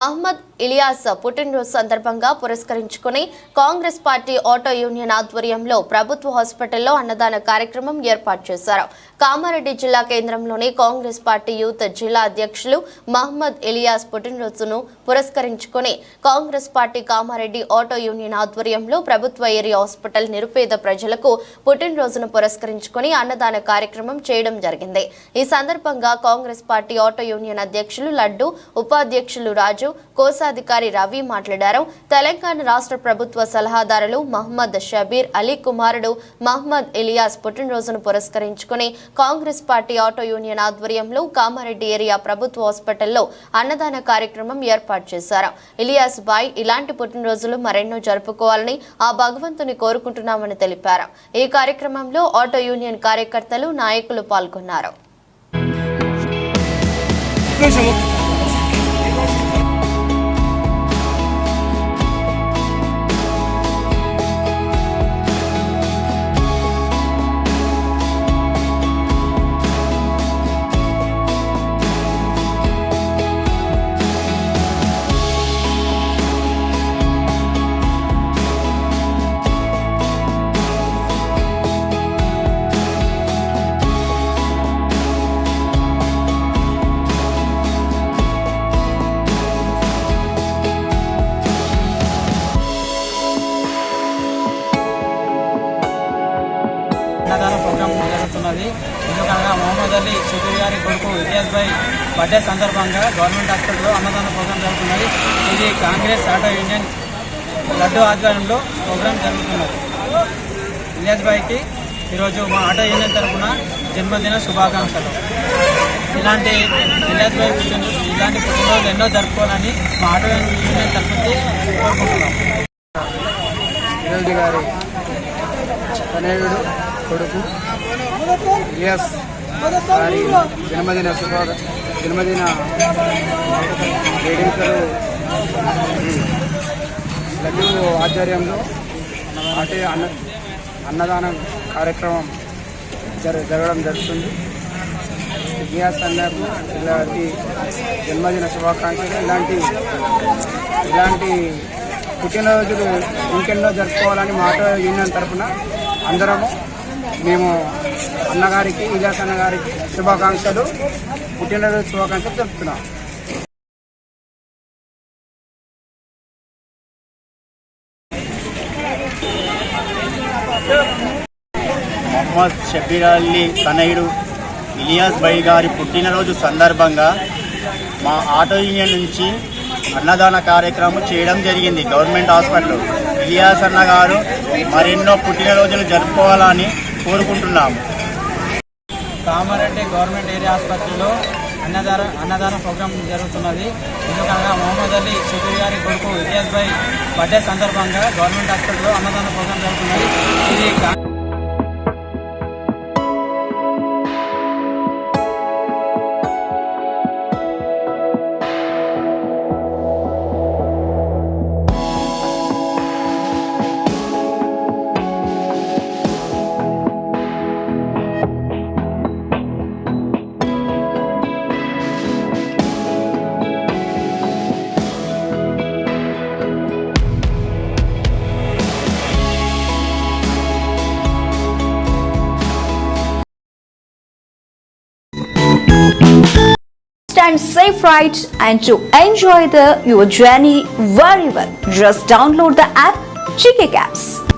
అహ్మద్ ఇలియాస్ పుట్టినరోజు సందర్భంగా పురస్కరించుకుని కాంగ్రెస్ పార్టీ ఆటో యూనియన్ ఆధ్వర్యంలో ప్రభుత్వ హాస్పిటల్లో అన్నదాన కార్యక్రమం ఏర్పాటు చేశారు. కామారెడ్డి జిల్లా కేంద్రంలోని కాంగ్రెస్ పార్టీ యూత్ జిల్లా అధ్యక్షులు మహమ్మద్ ఇలియాస్ పుట్టినరోజును పురస్కరించుకుని Congress party Kamareddy auto union ఆధ్వర్యంలో ప్రభుత్వ ఏరియా హాస్పిటల్ నిరుపేద ప్రజలకు పుట్టినరోజును పురస్కరించుకుని అన్నదాన కార్యక్రమం చేయడం జరిగింది. ఈ సందర్భంగా కాంగ్రెస్ పార్టీ ఆటో యూనియన్ అధ్యక్షులు లడ్డు ఉపాధ్యక్షులు రాజు కోశాధికారి రవి మాట్లాడారు. తెలంగాణ రాష్ట్ర ప్రభుత్వ సలహాదారులు మహమ్మద్ షబీర్ అలీ కుమారుడు మహమ్మద్ ఇలియాస్ పుట్టినరోజును పురస్కరించుకుని కాంగ్రెస్ పార్టీ ఆటో యూనియన్ ఆధ్వర్యంలో కామారెడ్డి ఏరియా ప్రభుత్వ హాస్పిటల్లో అన్నదాన కార్యక్రమం ఏర్పాటు చేశారు. ఇలియాస్ బాయ్ ఇలాంటి పుట్టినరోజులు మరెన్నో జరుపుకోవాలని ఆ భగవంతుని కోరుకుంటున్నామని తెలిపారు. ఈ కార్యక్రమంలో ఆటో యూనియన్ కార్యకర్తలు నాయకులు పాల్గొన్నారు. ఉన్నది. ఎందుకనగా మహమ్మద్ అలీ షబీర్ గారి కొడుకు ఇలియాస్ భాయ్ బర్త్డే సందర్భంగా గవర్నమెంట్ హాస్పిటల్లో అన్నదాన ప్రోగ్రాం జరుగుతున్నది. ఇది కాంగ్రెస్ ఆటో యూనియన్ లడ్డు ఆధ్వర్యంలో ప్రోగ్రాం జరుగుతున్నది. ఇలియాస్ భాయ్కి ఈరోజు మా ఆటో యూనియన్ తరఫున జన్మదిన శుభాకాంక్షలు. ఇలాంటి ఇలియాస్ భాయ్ ఇలాంటి పుట్టినరోజు ఎన్నో జరుపుకోవాలని మా ఆటో యూనియన్ తరఫున కోరుకుంటున్నాం. రెడ్డి గారి తనయుడు కొడుకు ఎస్ గారి జన్మదిన శుభ జన్మదిన వేడుకలు లడ్డు ఆధ్వర్యంలో అటే అన్న అన్నదానం కార్యక్రమం జర జరగడం జరుగుతుంది. ఇలియాస్ అన్నకు ఇలాంటి జన్మదిన శుభాకాంక్షలు. ఇలాంటి ఇలాంటి పుట్టినరోజులు ఇంకెన్నో జరుపుకోవాలని మాట యూనియన్ తరఫున అందరము మేము అన్నగారికి ఇజాస్ అన్నగారికి శుభాకాంక్షలు. పుట్టినరోజు శుభాకాంక్షలు జరుపుతున్నాం మొహమ్మద్ షబీర్ అల్లీ తనయుడు ఇలియాస్ బై గారి పుట్టినరోజు సందర్భంగా మా ఆటో యూనియన్ నుంచి అన్నదాన కార్యక్రమం చేయడం జరిగింది. గవర్నమెంట్ హాస్పిటల్ ఇలియాస్ అన్న గారు మరెన్నో పుట్టినరోజులు జరుపుకోవాలని కోరుకుంటున్నాము. కామారెడ్డి గవర్నమెంట్ ఏరియా ఆసుపత్రిలో అన్నదాన అన్నదాన ప్రోగ్రాం జరుగుతున్నది. ఎందుకనగా మొహమ్మద్ అలీ షబీర్ గారి కొడుకు ఇలియాస్ భాయ్ బర్త్డే సందర్భంగా గవర్నమెంట్ హాస్పిటల్లో అన్నదాన ప్రోగ్రాం జరుగుతున్నది. ఇది and safe ride and to enjoy the your journey very well. Just download the app GK Caps.